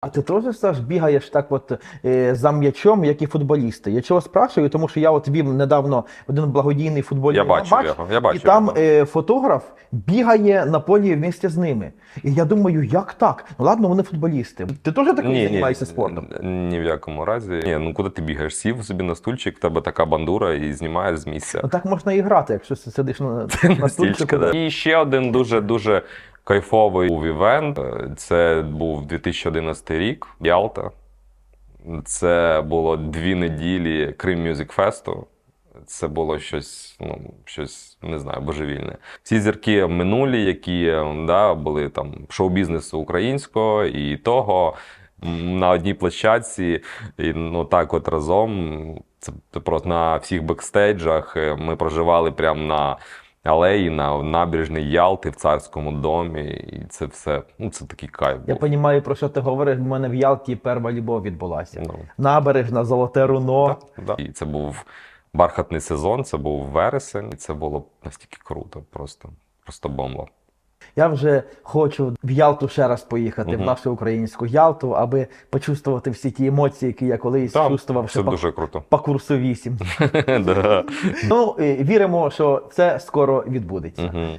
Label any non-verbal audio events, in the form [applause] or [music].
А ти теж Саш, бігаєш так от е, за м'ячом, як і футболісти. Я чого спрашую, тому що я от вів недавно один благодійний футбольний Я бачив матч, його, я бачив і там його. е, фотограф бігає на полі вместе з ними. І я думаю, як так? Ну ладно, вони футболісти. Ти теж так займаєшся спортом? Ні в якому разі. Ні, ну куди ти бігаєш? Сів собі на стульчик, в тебе така бандура і знімаєш з місця. Ну так можна і грати, якщо сидиш на, [laughs] на стульчику. да. І ще один дуже дуже кайфовий був івент. Це був 2011 рік, Ялта. Це було дві неділі Крим Music Фесту. Це було щось, ну, щось не знаю, божевільне. Всі зірки минулі, які да, були там шоу-бізнесу українського і того на одній площадці, і ну так от разом. Це, це просто на всіх бекстейджах. Е, Ми проживали прямо на алеї, на набережній Ялти в царському домі. І це все, ну це такий кайф. Я розумію, про що ти говориш. У мене в Ялті перша любов відбулася. Ну, Набережна, золоте руно. Да. І це був бархатний сезон, це був вересень, і це було настільки круто, просто, просто бомба. Я вже хочу в Ялту ще раз поїхати, в Мгм. нашу українську Ялту, аби почувствувати всі ті емоції, які я колись Там чувствував ще все по, дуже круто. по курсу 8. [laughs] Да. ну, е, віримо, що це скоро відбудеться. Мгм.